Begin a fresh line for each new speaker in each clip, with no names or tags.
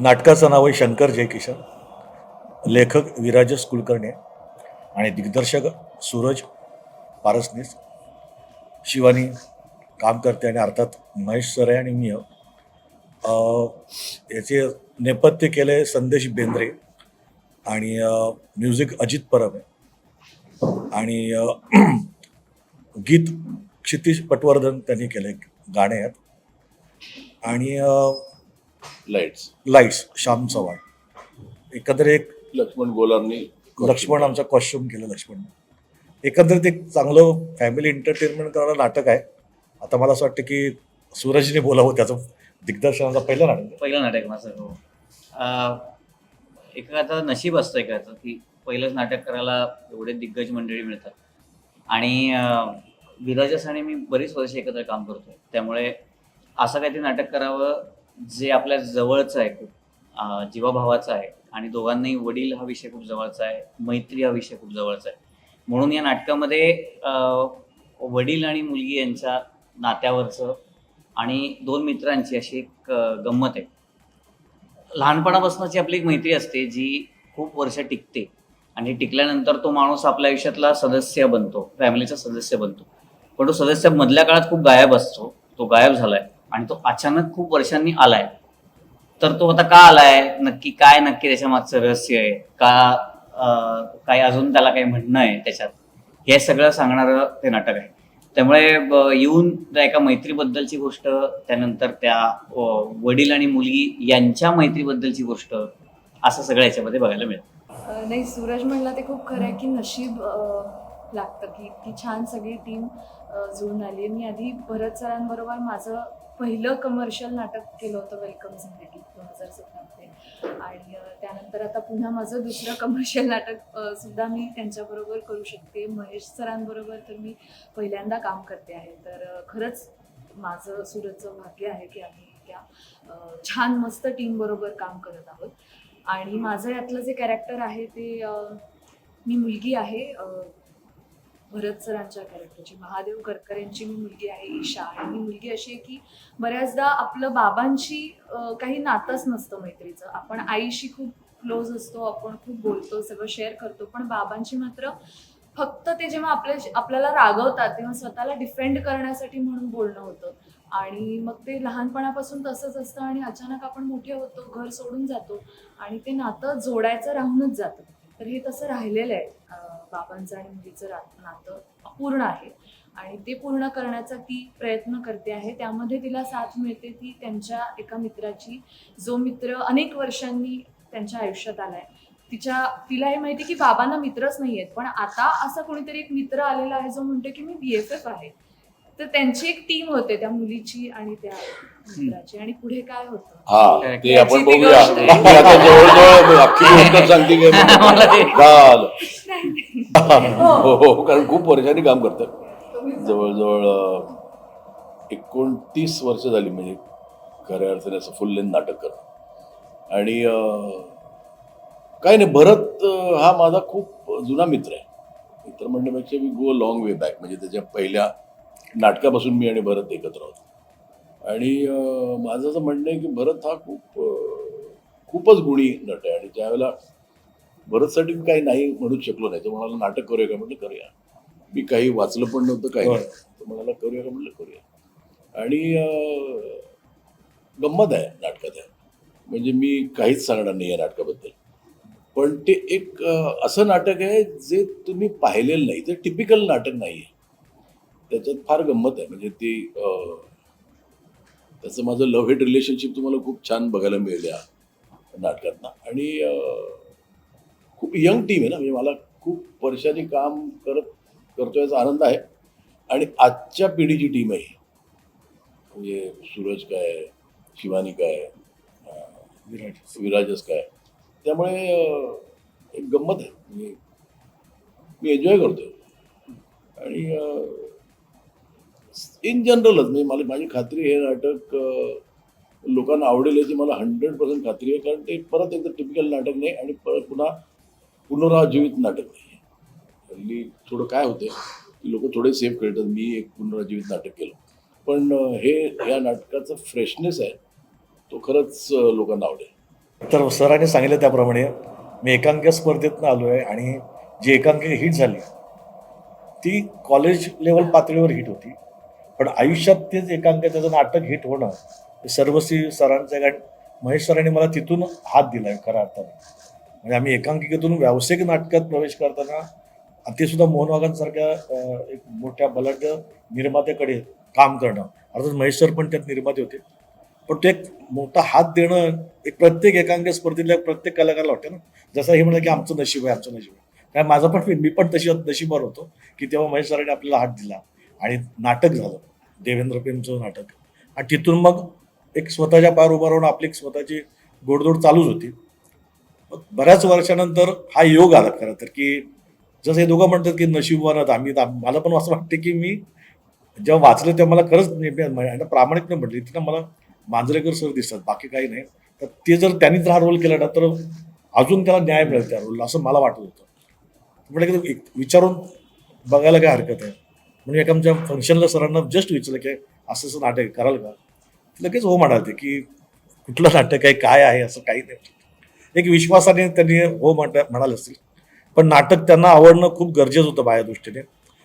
नाटकाचं नाव आहे शंकर जयकिशन लेखक विराजस कुलकर्णी आणि दिग्दर्शक सूरज पारसनीस. शिवानी काम करते आणि अर्थात महेश सरे आणि मी. याचे नेपथ्य केलं आहे संदेश बेंद्रे आणि म्युझिक अजित परब. आहे आणि गीत क्षितिश पटवर्धन त्यांनी केले गाणे आहेत. आणि
लाईट्स.
लाईट्स श्याम चव्हाण. एकंदरीत एक
लक्ष्मण गोलारनी
लक्ष्मण आमचा कॉस्ट्युम केलं लक्ष्मण. एकंदरीत एक चांगलं फॅमिली एंटरटेनमेंट करणारं नाटक आहे. आता मला असं वाटतं की सूरजने बोलावं त्याचं. दिग्दर्शनाचा पहिलं नाटक.
पहिलं नाटक माझं हो. अं, एखादा नशीब असतं एखादं की पहिलंच नाटक करायला एवढे दिग्गज मंडळी मिळतात. आणि अं, विराजस आणि मी बरीच वर्ष एकत्र काम करतोय. त्यामुळे असं काहीतरी नाटक करावं जे आपल्या जवळचं आहे खूप जीवाभावाचं आहे आणि दोघांनाही वडील हा विषय खूप जवळचा आहे मैत्री हा विषय खूप जवळचा आहे. म्हणून या नाटकामध्ये वडील आणि मुलगी यांच्या नात्यावरचं आणि दोन मित्रांची अशी एक गंमत आहे. लहानपणापासूनची आपली एक मैत्री असते जी खूप वर्ष टिकते. आणि टिकल्यानंतर तो माणूस आपल्या आयुष्यातला सदस्य बनतो फॅमिलीचा सदस्य बनतो. पण तो सदस्य मधल्या काळात खूप गायब असतो तो गायब झालाय. आणि तो अचानक खूप वर्षांनी आलाय. तर तो आता का आलाय? नक्की काय नक्की त्याच्या मागचं रहस्य आहे? का काय अजून त्याला काही म्हणणं आहे त्याच्यात? हे सगळं सांगणारं ते नाटक आहे. त्यामुळे ब- येऊन त्या एका मैत्रीबद्दलची गोष्ट त्यानंतर त्या वडील आणि मुलगी यांच्या मैत्रीबद्दलची गोष्ट असं सगळं याच्यामध्ये बघायला मिळतं.
नाही सूरज म्हणला ते खूप खरं आहे की नशीब लागतं की इतकी छान सगळी टीम जुळून आली आहे. मी आधी भरत सरांबरोबर माझं पहिलं कमर्शियल नाटक केलं होतं वेलकम जिंदगी दोन हजार सतरामध्ये. आणि त्यानंतर आता पुन्हा माझं दुसरं कमर्शियल नाटक सुद्धा मी त्यांच्याबरोबर करू शकते. महेश सरांबरोबर तर मी पहिल्यांदा काम करते आहे. तर खरंच माझं सुरतचं भाग्य आहे की आम्ही त्या छान मस्त टीम बरोबर काम करत आहोत. आणि माझं यातलं जे कॅरेक्टर आहे ते मी मुलगी आहे. भरत सरांच्या कॅरेक्टरची महादेव करकरेंची मी मुलगी आहे ईशा आणि ही मुलगी अशी आहे की बऱ्याचदा आपलं बाबांशी काही नातंच नसतं मैत्रीचं. आपण आईशी खूप क्लोज असतो आपण खूप बोलतो सगळं शेअर करतो पण बाबांशी मात्र फक्त ते जेव्हा आपल्या आपल्याला रागवतात तेव्हा स्वतःला डिफेंड करण्यासाठी म्हणून बोलणं होतं. आणि मग ते लहानपणापासून तसंच असतं आणि अचानक आपण मोठे होतो घर सोडून जातो आणि ते नातं जोडायचं राहूनच जातं. तर हे तसं राहिलेलं आहे. बाबांचं आणि मुलीचं रा- नातं अपूर्ण आहे. आणि ते पूर्ण करण्याचा ती प्रयत्न करते आहे. त्यामध्ये तिला साथ मिळते ती त्यांच्या एका मित्राची. जो मित्र अनेक वर्षांनी त्यांच्या आयुष्यात आलाय. तिच्या तिला हे माहिती की बाबांना मित्रच नाही आहेत पण आता असा कोणीतरी एक मित्र आलेला आहे जो म्हणतो की मी बी एफ एफ आहे. तर त्यांची एक टीम होते त्या मुलीची आणि त्या मित्राची. आणि पुढे काय होतं?
हा ते आपण बघूया. आता जवळजवळ अख्खी गोष्ट सांगते की
मला ते-
झालं.
नाही, नाही.
हो हो कारण खूप वर्षांनी काम करतात. जवळजवळ अं, एकोणतीस वर्ष झाली म्हणजे खऱ्या अर्थाने असं फुल लेंथ नाटक करणं. आणि अं, काय नाही भरत अं, हा माझा खूप जुना मित्र आहे. मित्र म्हणण्यापेक्षा मी गो लॉंग वे बॅक म्हणजे त्याच्या पहिल्या नाटकापासून मी आणि भरत एकत्र आहोत आणि माझं असं म्हणणं आहे की भरत हा खूप खूपच गुणी नट आहे. आणि त्यावेळेला भरतसाठी मी काही नाही म्हणूच शकलो नाही तो म्हणाला नाटक करूया का? म्हटलं करूया. मी काही वाचलं पण नव्हतं काही नाही. तो म्हणाला करूया का? म्हटलं करूया. आणि गंमत आहे नाटकात आहे. म्हणजे मी काहीच सांगणार नाही या नाटकाबद्दल. पण ते एक असं नाटक आहे जे तुम्ही पाहिलेलं नाही. ते टिपिकल नाटक नाही आहे त्याच्यात फार गंमत आहे. म्हणजे ती त्याचं माझं लव्ह हेट रिलेशनशिप तुम्हाला खूप छान बघायला मिळेल या नाटकातनं. आणि खूप यंग टीम आहे ना. म्हणजे मला खूप वर्षांनी काम करत करतोय याचा आनंद आहे. आणि आजच्या पिढीची टीम आहे. म्हणजे सूरज काय शिवानी काय
विराज.
विराजस काय त्यामुळे एक गंमत आहे. म्हणजे मी एन्जॉय करतोय. आणि इन जनरलच म्हणजे मला माझी खात्री हे नाटक लोकांना आवडेल याची मला हंड्रेड पर्सेंट खात्री आहे. कारण ते परत एकदा टिपिकल नाटक नाही आणि परत पुन्हा पुनराजीवित नाटक नाही हल्ली थोडं काय होते की लोक थोडे सेफ खेळतात. मी एक पुनराजीवित नाटक केलं. पण हे या नाटकाचं फ्रेशनेस आहे तो खरंच लोकांना आवडेल.
तर सरांनी सांगितलं त्याप्रमाणे मी एकांकिका स्पर्धेतनं आलो आहे आणि जी एकांकिका हिट झाली ती कॉलेज लेवल पातळीवर हिट होती. पण आयुष्यात तेच एकांकिका त्याचं नाटक हिट होणं हे सर्वस्वी सरांचं कारण महेश सरांनी मला तिथून हात दिला आहे खऱ्या अर्थाने. म्हणजे आम्ही एकांकिकेतून व्यावसायिक नाटकात प्रवेश करताना आणि ते सुद्धा मोहन वागांसारख्या एक मोठ्या बलाढ्य निर्मात्याकडे काम करणं. अर्थात महेश सर पण त्यात निर्माते होते. पण तो एक मोठा हात देणं एक प्रत्येक एकांकिका स्पर्धेतल्या प्रत्येक कलाकाराला वाटतं ना. जसं हे म्हणलं की आमचं नशीब आहे आमचं नशीब आहे. काय माझं पण मी पण तशी नशीबवर होतो की तेव्हा महेश सरांनी आपल्याला हात दिला आणि नाटक झालं. देवेंद्र प्रेमचं नाटक. आणि तिथून मग एक स्वतःच्या पार उभा राहून आपली एक स्वतःची गोडदोड चालूच होती. मग बऱ्याच वर्षानंतर हा योग आला खरं तर की जसं हे दोघं म्हणतात की नशीबवान आम्ही मला पण असं वाटतं की मी जेव्हा वाचलं तेव्हा मला खरंच नेहमी आणि प्रामाणिकपणे म्हटली. तिथं मला मांजरेकर सर दिसतात बाकी काही नाही. तर ते जर त्यांनी जर हा रोल केला ना तर अजून त्याला न्याय मिळेल त्या रोलला असं मला वाटत होतं. म्हणजे की एक विचारून बघायला काय हरकत आहे? म्हणजे एका आमच्या फंक्शनला सरांना जस्ट विचारलं की असं असं नाटक कराल का? लगेच हो म्हणाले की कुठलं नाटक आहे काय आहे असं काही नाही. एक विश्वासाने त्यांनी हो म्हणता म्हणाले असतील. पण नाटक त्यांना आवडणं खूप गरजेचं होतं माझ्या दृष्टीने.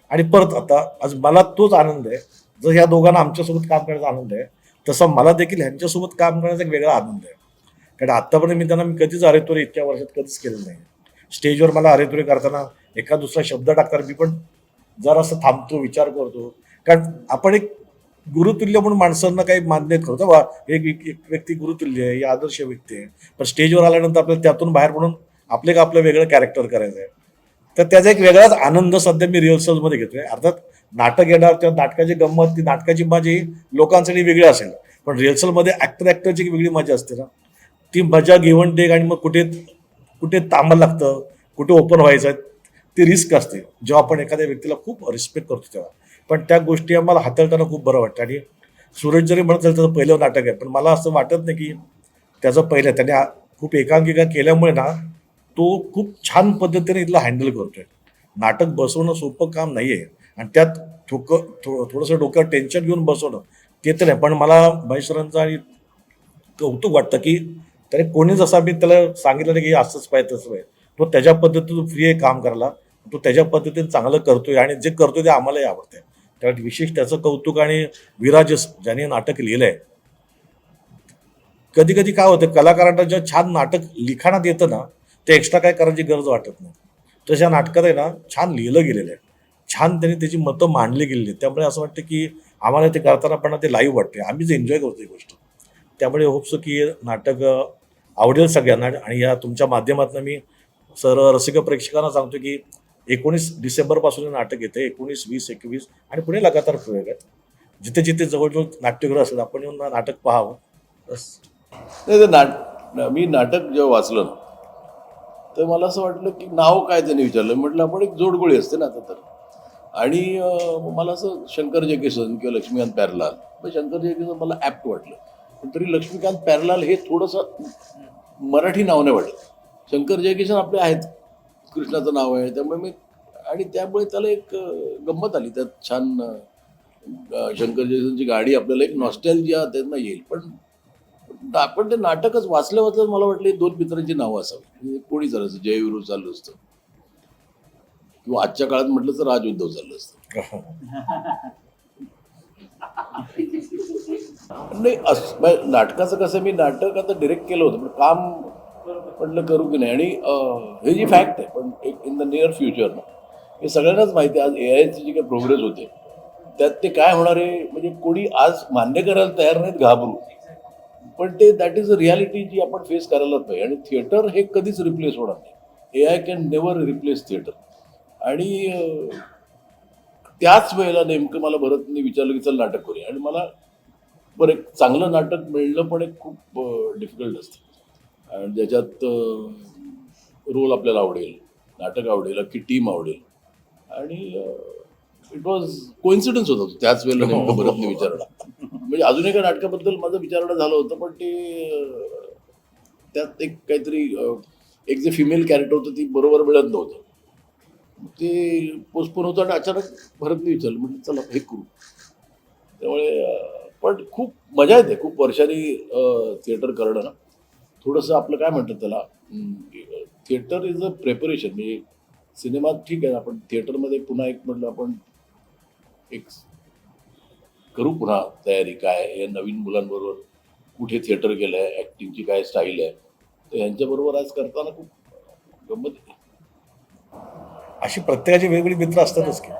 आणि परत आता आज मला तोच आनंद आहे. जर ह्या दोघांना आमच्यासोबत काम करण्याचा आनंद आहे तसा मला देखील ह्यांच्यासोबत काम करण्याचा एक वेगळा आनंद आहे. कारण आत्तापर्यंत मी त्यांना मी कधीच अरेतोरे इतक्या वर्षात कधीच केलेलं नाही. स्टेजवर मला अरेतोरे करताना एका दुसरा शब्द टाकताना मी पण जरासं थांबतो विचार करतो. कारण आपण एक गुरुतुल्य म्हणून माणसांना काही मान्य करतो बा एक एक एक व्यक्ती गुरुतुल्य आहे ही आदर्श व्यक्ती आहे. पण स्टेजवर आल्यानंतर आपल्याला त्यातून बाहेर पडून आपले एक आपलं वेगळं कॅरेक्टर करायचं आहे. तर त्याचा एक वेगळाच आनंद सध्या मी रिहर्सलमध्ये घेतोय. अर्थात नाटक येणार त्या नाटकाची गंमत ती नाटकाची मजा ही लोकांसाठी वेगळी असेल. पण रिहर्सलमध्ये ॲक्टर ॲक्टरची एक वेगळी मजा असते ना. ती मजा घेऊन टेक आणि मग कुठे कुठे थांबायला लागतं कुठे ओपन व्हायचं आहे ती रिस्क असते. जेव्हा आपण एखाद्या व्यक्तीला खूप रिस्पेक्ट करतो तेव्हा. पण त्या गोष्टी आम्हाला हाताळताना खूप बरं वाटतं. आणि सूरज जरी म्हणत असेल त्याचं पहिलं नाटक आहे. पण मला असं वाटत नाही की त्याचं पहिलं त्याने खूप एकांकिका केल्यामुळे ना तो खूप छान पद्धतीने इथलं हँडल करतोय. नाटक बसवणं सोपं काम नाही आहे आणि त्यात थोक थो थोडंसं डोक्यावर टेन्शन घेऊन बसवणं ते तर नाही. पण मला महेश्वरांचं आणि कौतुक वाटतं की त्याने कोणी जसा मी त्याला सांगितलं नाही की असंच पाहिजे तसं पाहिजे. तो त्याच्या पद्धतीनं फ्री आहे काम करायला. तो त्याच्या पद्धतीने चांगलं करतोय आणि जे करतोय ते आम्हालाही आवडतंय. त्यात विशेष त्याचं कौतुक आणि विराजस ज्याने नाटक लिहिलंय कधी कधी काय होतं कलाकारांना जेव्हा छान नाटक लिखाणात येतं ना ते एक्स्ट्रा काय करायची गरज वाटत नाही. तशा नाटकात आहे ना छान लिहिलं गेलेलं आहे. छान त्यांनी त्याची मतं मांडली गेलेली आहेत. त्यामुळे असं वाटतं की आम्हाला ते करताना पण ते लाईव्ह वाटते आम्ही जे एन्जॉय करतो ही गोष्ट. त्यामुळे होप्स की नाटक आवडेल सगळ्यांना. आणि या तुमच्या माध्यमातून मी सर रसिक प्रेक्षकांना सांगतो की एकोणीस डिसेंबरपासून नाटक येते एकोणीस वीस एकवीस आणि पुढे लगातार प्रयोग आहेत. जिथे जिथे जवळजवळ नाट्यगृह असेल आपण येऊन नाटक पाहावं. बस.
नाही ते नाट मी नाटक जेव्हा वाचलं ना तर मला असं वाटलं की नाव काय त्यांनी विचारलं? म्हटलं आपण एक जोडगोळी असते ना आता तर. आणि मला असं शंकर जयकिशन किंवा लक्ष्मीकांत प्यारलाल पण शंकर जयकिशन मला ॲप्ट वाटलं. पण तरी लक्ष्मीकांत प्यारलाल हे थोडंसं मराठी नाव नाही वाटलं. शंकर जयकिशन आपले आहेत. कृष्णाचं नाव आहे त्यामुळे मी आणि त्यामुळे त्याला एक गंमत आली. त्यात छान शंकर जयसनची गाडी आपल्याला एक नॉस्टॅल्जिया त्यांना येईल. पण आपण ते नाटकच वाचलं वाचलं मला वाटलं दोन मित्रांची नावं असावी म्हणजे कोणी असतं? जयविरू चाललं असतं. किंवा आजच्या काळात म्हटलं तर राजउद्धव चाललं असतं. नाही असं नाटकाचं कसं मी नाटक आता डिरेक्ट केलं होतं पण काम म्हटलं करू की नाही? आणि हे जी फॅक्ट आहे पण एक इन द नियर फ्युचर ना हे सगळ्यांनाच माहिती आहे. आज ए आयची जी काही प्रोग्रेस होते त्यात ते काय होणार आहे? म्हणजे कोणी आज मान्य करायला तयार नाहीत घाबरू. पण ते दॅट इज अ रियालिटी जी आपण फेस करायलाच पाहिजे आणि थिएटर हे कधीच रिप्लेस होणार नाही. A I can never replace theatre आणि त्याच वेळेला नेमकं मला भरतने विचारलं की चल नाटक करूया. आणि मला बरं एक चांगलं नाटक मिळणं पण एक खूप डिफिकल्ट असतं. आणि ज्याच्यात रोल आपल्याला आवडेल नाटक आवडेल की टीम आवडेल. आणि इट वॉज कोइन्सिडन्स होता तो. त्याच वेळेला नेमकं भरतने विचारणं म्हणजे अजून एका नाटकाबद्दल माझं विचारणं झालं होतं पण ते त्यात एक काहीतरी एक जे फिमेल कॅरेक्टर होतं ती बरोबर मिळत नव्हतं. ते पोस्टपोन होतं आणि अचानक भरतने विचारलं म्हणजे चला हे करू. त्यामुळे पण खूप मजा येते खूप वर्षांनी थिएटर करणं ना. थोडंसं आपलं काय म्हणतात त्याला थिएटर इज अ प्रेपरेशन म्हणजे सिनेमात ठीक आहे आपण थिएटरमध्ये पुन्हा एक म्हटलं आपण एक करू पुन्हा तयारी काय या नवीन मुलांबरोबर कुठे थिएटर गेलं आहे ॲक्टिंगची काय स्टाईल आहे तर यांच्याबरोबर आज करताना खूप गंमत
अशी प्रत्येकाची वेगवेगळी मित्र असतातच की.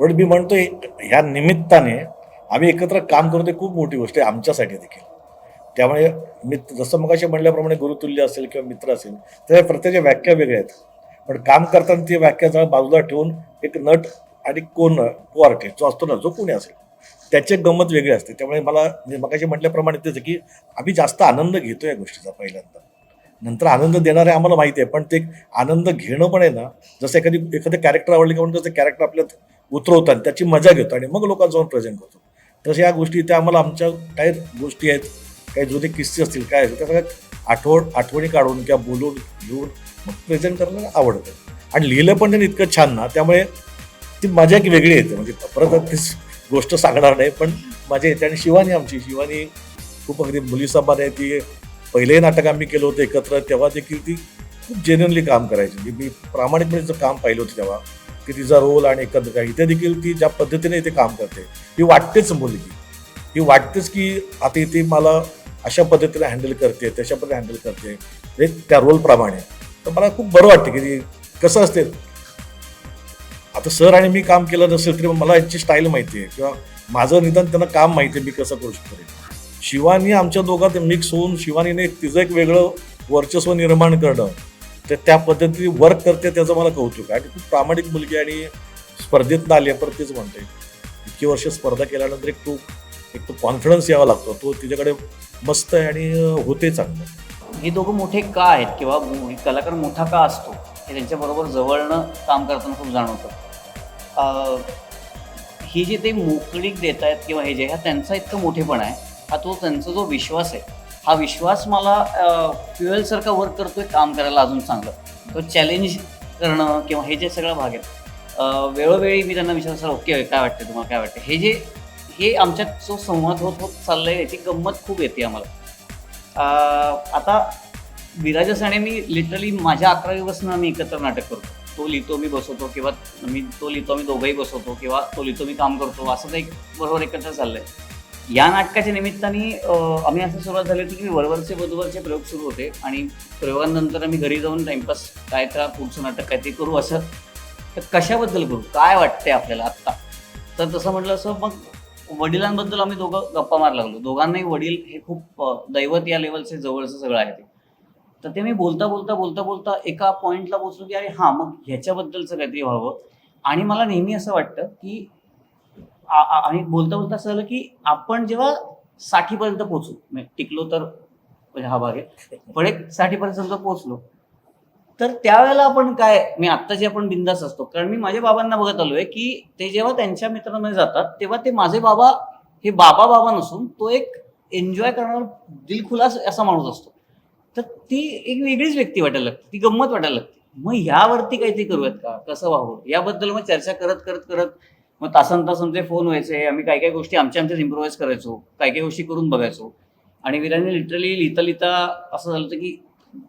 पण मी म्हणतोय ह्या निमित्ताने आम्ही एकत्र काम करू ते खूप मोठी गोष्ट आहे आमच्यासाठी देखील. त्यामुळे मी जसं मगाशी म्हणल्याप्रमाणे गुरुतुल्य असेल किंवा मित्र असेल तर प्रत्येकाच्या व्याख्या वेगळ्या आहेत. पण काम करताना ती व्याख्या जरा बाजूला ठेवून एक नट आणि कोण को जो असतो ना जो कोणी असेल त्याची गंमत वेगळी असते. त्यामुळे मला म्हणजे मगाशी म्हटल्याप्रमाणे तेच की आम्ही जास्त आनंद घेतो या गोष्टीचा पहिल्यांदा. नंतर आनंद देणारे आम्हाला माहिती आहे पण ते आनंद घेणं पण आहे ना जसं एखादी एखादं कॅरेक्टर आवडले किंवा आपण त्याचं कॅरेक्टर आपल्यात उतरवतात आणि त्याची मजा घेतो आणि मग लोकांसमोर प्रेझेंट करतो. तसं या गोष्टी त्या आम्हाला आमच्या काही गोष्टी आहेत काही जुने किस्से असतील काय असेल त्या सगळ्या आठवण आठवणी काढून किंवा बोलून घेऊन प्रेझेंट करायला आवडतं. आणि लिहिलं पण त्यांनी इतकं छान ना त्यामुळे ती मजा एक वेगळी येते. म्हणजे परत तीच गोष्ट सांगणार नाही पण माझ्या येते आणि शिवानी आमची शिवानी खूप अगदी मुलीसमान ती पहिलेही नाटक आम्ही केलं होतं एकत्र तेव्हा देखील ती खूप जेन्युनली काम करायची. म्हणजे मी प्रामाणिकपणे तिचं काम पाहिलं होतं तेव्हा की तिचा रोल आणि एकत्र काय इथे देखील ती ज्या पद्धतीने इथे काम करते ती वाटतेच मुलगी. ही वाटतेच की आता इथे मला अशा पद्धतीने हँडल करते तशा पद्धतीने हँडल करते हे त्या रोलप्रमाणे तर मला खूप बरं वाटतं की कसं असते. आता सर आणि मी काम केलं नसेल तरी मला यांची स्टाईल माहिती आहे किंवा माझं निदान त्यांना काम माहिती आहे मी कसं करू शकतो. शिवानी आमच्या दोघात मिक्स होऊन शिवानीने तिचं एक वेगळं वर्चस्व निर्माण करणं ते त्या पद्धतीने वर्क करते त्याचं मला कौतुक आहे. आणि खूप प्रामाणिक मुलगी आणि स्पर्धेत आली आहे परत तेच म्हणते इतकी वर्ष स्पर्धा केल्यानंतर एक तो एक तो कॉन्फिडन्स यावा लागतो. तो तिच्याकडे मस्त आहे आणि होते चांगलं.
हे दोघं मोठे का आहेत किंवा मो- कलाकार मोठा का असतो हे त्यांच्याबरोबर जवळनं काम करताना खूप जाणवतं. ही जे ते मोकळीक देत आहेत किंवा हे जे हा त्यांचा इतकं मोठेपण आहे हा तो त्यांचा जो विश्वास आहे हा विश्वास मला फ्युएलसारखा वर्क करतोय काम करायला अजून चांगलं. तो चॅलेंज करणं किंवा हे जे सगळं भाग आहेत वेळोवेळी मी त्यांना विचारलं सर ओके काय वाटतं तुम्हाला काय वाटतं हे जे हे आमच्यात जो संवाद होत होत चाललंय याची गंमत खूप येते आम्हाला. आता विराजा साने मी लिटरली माझ्या अकरावीपासून आम्ही एकत्र नाटक करतो. तो लिहितो मी बसवतो किंवा मी तो लिहितो मी दोघंही बसवतो किंवा तो लिहितो मी काम करतो. असं तर एक बरोबर एकत्र चाललंय. या नाटकाच्या निमित्ताने आम्ही असं सुरुवात झाली होती की वरवरचे वधूवरचे प्रयोग सुरू होते आणि प्रयोगानंतर आम्ही घरी जाऊन टाइमपास काय त्या पुढचं नाटक काय ते करू असं. तर कशाबद्दल करू? काय वाटतंय आपल्याला आत्ता? तर तसं म्हटलं असं मग वडिलांबद्दल आम्ही दोघं गप्पा मारायला लागलो. दोघांनाही वडील हे खूप दैवत या लेवलचे जवळचं सगळं आहे ते. तर ते मी बोलता बोलता बोलता बोलता एका पॉईंटला पोचलो की अरे हां मग ह्याच्याबद्दलचं काहीतरी व्हावं. आणि मला नेहमी असं वाटतं की आणि बोलता बोलता असं झालं की आपण जेव्हा साठीपर्यंत पोचू म्हणजे टिकलो तर म्हणजे हा भाग आहे पण एक साठीपर्यंत समजा पोचलो तर त्यावेळेला आपण काय मी आत्ता जे आपण बिंदास असतो. कारण मी माझ्या बाबांना बघत आलोय की ते जेव्हा त्यांच्या मित्रांमध्ये जातात तेव्हा ते माझे बाबा हे बाबा बाबा नसून तो एक एन्जॉय करणारा दिलखुलास असा माणूस असतो. तर ती एक वेगळीच व्यक्ती वाटायला लागते ती गंमत वाटायला लागते. मग ह्यावरती काहीतरी करूयात का? कसं व्हावं? याबद्दल मग चर्चा करत करत करत मग तासन तासांचे फोन व्हायचे आम्ही काय काय गोष्टी आमच्या आमच्यात इम्प्रोवाइज करायचो काय काय गोष्टी करून बघायचो. आणि विराने लिटरली लिहिता लिहिता असं झालं होतं की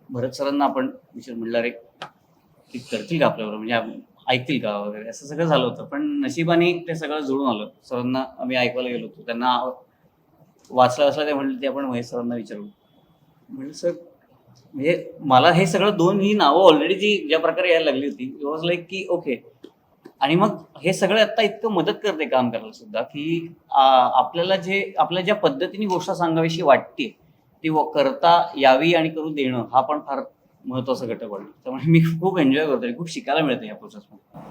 भरत सरांना आपण विचार म्हणलं रे की करतील का आपल्याबरोबर? म्हणजे ऐकतील का वगैरे? असं सगळं झालं होतं. पण नशिबाने ते सगळं जुळून आलं. सरांना आम्ही ऐकायला गेलो होतो. त्यांना वाचलं असला ते म्हणलं ते आपण महेश सरांना विचारू. म्हणलं सर म्हणजे मला हे सगळं दोन ही नावं ऑलरेडी जी ज्या प्रकारे यायला लागली होती वॉज लाईक की ओके आणि मग हे सगळं आता इतकं मदत करते काम करायला सुद्धा की आपल्याला जे आपल्या ज्या पद्धतीने गोष्ट सांगावीशी वाटते ती व- करता यावी आणि करू देणं हा पण फार महत्त्वाचा घटक वाटतो. त्यामुळे मी खूप एन्जॉय करतोय खूप शिकायला मिळतं या प्रोसेसमध्ये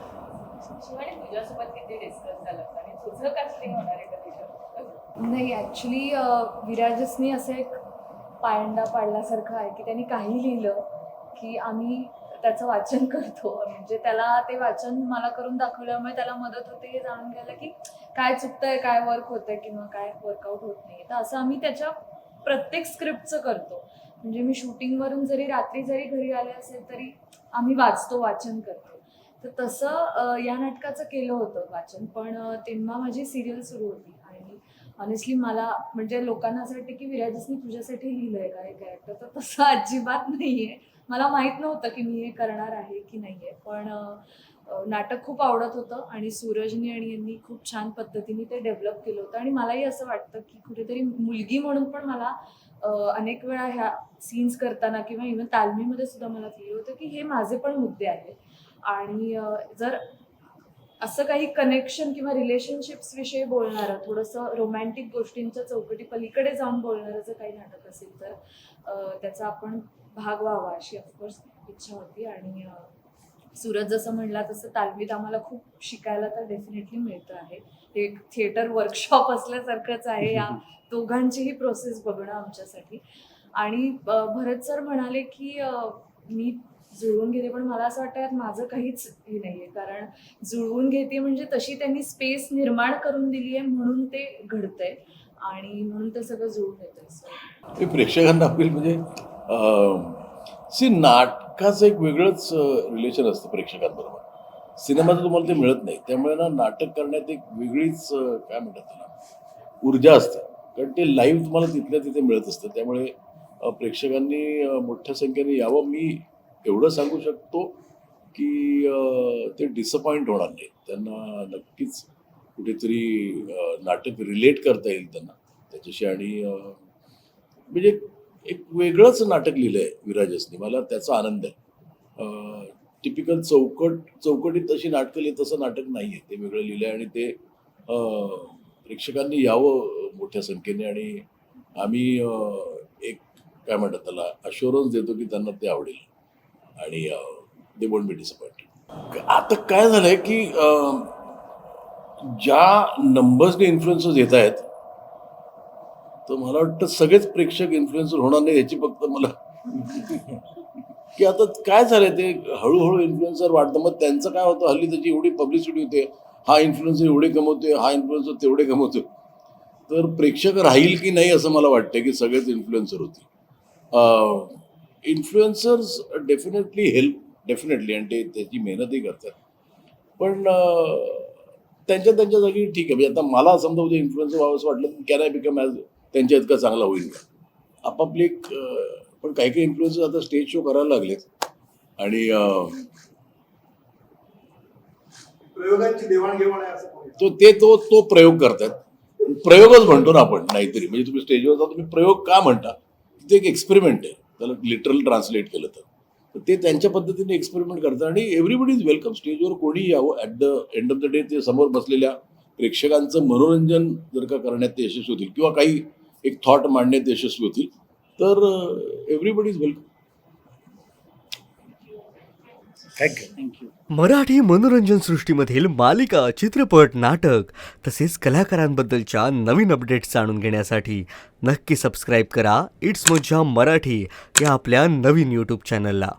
शिवानी तुझ्यासोबत किती डिस्कस झालं आणि तुझं कास्टिंग होणार आहे का त्याच्यावर
नाही ॲक्च्युली विराजसनी असं एक पायंडा पाडल्यासारखं आहे की त्यांनी काही लिहिलं की आम्ही त्याचं वाचन करतो. म्हणजे त्याला ते वाचन मला करून दाखवल्यामुळे त्याला मदत होते हे जाणून घ्यायला की काय चुकतंय काय वर्क होतंय किंवा काय वर्कआउट होत नाही. तर असं आम्ही त्याच्या प्रत्येक स्क्रिप्टचं करतो. म्हणजे मी शूटिंगवरून जरी रात्री जरी घरी आले असेल तरी आम्ही वाचतो वाचन करतो. तर तसं या नाटकाचं केलं होतं वाचन पण तेव्हा माझी सिरियल सुरू होती आणि ऑनेस्टली मला म्हणजे लोकांना असं वाटतं की विराजसनी तुझ्यासाठी लिहिलंय का हे कॅरेक्टर तर तसं अजिबात नाहीये. मला माहीत नव्हतं की मी हे करणार आहे की नाहीये. पण नाटक खूप आवडत होतं आणि सूरजनी आणि यांनी खूप छान पद्धतीने ते डेव्हलप केलं होतं. आणि मलाही असं वाटतं की कुठेतरी मुलगी म्हणून पण मला अनेक वेळा ह्या सीन्स करताना किंवा इव्हन तालमीमध्ये सुद्धा मला फील होतं की हे माझे पण मुद्दे आहेत. आणि जर असं काही कनेक्शन किंवा रिलेशनशिप्स विषयी बोलणारं थोडंसं रोमॅन्टिक गोष्टींच्या चौकटी पलीकडे जाऊन बोलणारं जर काही नाटक असेल तर त्याचा आपण भाग व्हावा अशी ऑफकोर्स इच्छा होती. आणि अं, सूरज जसं म्हणला तसं तालमीत आम्हाला खूप शिकायला तर डेफिनेटली मिळतं आहे. हे एक थिएटर वर्कशॉप असल्यासारखंच आहे या दोघांचीही प्रोसेस बघणं आमच्यासाठी. आणि भरत सर म्हणाले की मी जुळवून घेते पण मला असं वाटतं यात माझं काहीच हे नाहीये. कारण जुळवून घेते म्हणजे तशी त्यांनी स्पेस निर्माण करून दिली आहे म्हणून ते घडतंय. आणि म्हणून ते सगळं जुळून येतंय सो
ते प्रेक्षकांना होईल म्हणजे सी नाटकाचं एक वेगळंच रिलेशन असतं प्रेक्षकांबरोबर. सिनेमाचं तुम्हाला ते मिळत नाही. त्यामुळे ना नाटक करण्यात एक वेगळीच काय म्हणतात त्याला ऊर्जा असते. कारण ते लाईव्ह तुम्हाला तिथल्या तिथे मिळत असतं. त्यामुळे प्रेक्षकांनी मोठ्या संख्येने यावं. मी एवढं सांगू शकतो की ते डिसअपॉइंट होणार नाही. त्यांना नक्कीच कुठेतरी नाटक रिलेट करता येईल त्यांना. त्याच्याशी आणि म्हणजे एक वेगळंच नाटक लिहिलं आहे विराजसनी. मला त्याचा आनंद आहे. टिपिकल चौकट चौकटीत तशी नाटकं लिहित तसं नाटक नाही आहे ते वेगळं लिहिलं आहे आणि ते प्रेक्षकांनी यावं मोठ्या संख्येने आणि आम्ही एक काय म्हणतात त्याला अश्युरन्स देतो की त्यांना ते आवडेल. आणि दे वोंट बी डिसअपॉइंटेड आता काय झालंय की ज्या नंबर्सने इन्फ्लुएन्सेस येत आहेत तर मला वाटतं सगळेच प्रेक्षक इन्फ्लुएन्सर होणार नाही याची फक्त मला की आता काय झालंय ते? हळूहळू इन्फ्लुएन्सर वाढतं. मग त्यांचं काय होतं? हल्ली त्याची एवढी पब्लिसिटी होते. हा इन्फ्लुएन्सर एवढे कमवतोय हा इन्फ्लुएन्सर तेवढे कमवतोय. तर प्रेक्षक राहील की नाही असं मला वाटतं की सगळेच इन्फ्लुएन्सर होते इन्फ्लुएन्सर्स डेफिनेटली हेल्प डेफिनेटली आणि ते त्याची मेहनतही करतात. पण त्यांच्या त्यांच्या जागी ठीक आहे. म्हणजे आता मला समजा उद्या इन्फ्लुएन्सर व्हावं असं वाटलं तर कॅन आय बिकम ॲज त्यांच्या इतका चांगला होईल का? आपापली एक पण काही काही इन्फ्लुएन्सर आता स्टेज शो करायला लागलेत. आणि अं,
प्रयोगांची देवाणघेवाण आहे असं म्हणूया.
तो ते तो तो प्रयोग करतात. प्रयोगच म्हणतो ना आपण नाहीतरी. म्हणजे तुम्ही स्टेजवर जा तुम्ही प्रयोग का म्हणता? ते एक एक्सपेरिमेंट आहे. त्याला लिटरल ट्रान्सलेट केलं तर. तर ते त्यांच्या पद्धतीने एक्सपेरिमेंट करतात. आणि एव्हरीबडी इज वेलकम स्टेजवर कोणी यावं at the end of the day ते समोर बसलेल्या प्रेक्षकांचं मनोरंजन जर का करण्यात ते यशस्वी होतील किंवा काही एक थॉट मांडण्यात यशस्वी होतील. तर एव्हरीबडी इज वेलकम
मराठी मनोरंजन सृष्टीमधील मालिका चित्रपट नाटक तसेच कलाकारांबद्दलच्या नवीन अपडेट्स जाणून घेण्यासाठी नक्की सबस्क्राईब करा. इट्स मज्जा मराठी या आपल्या नवीन यूट्यूब चॅनलला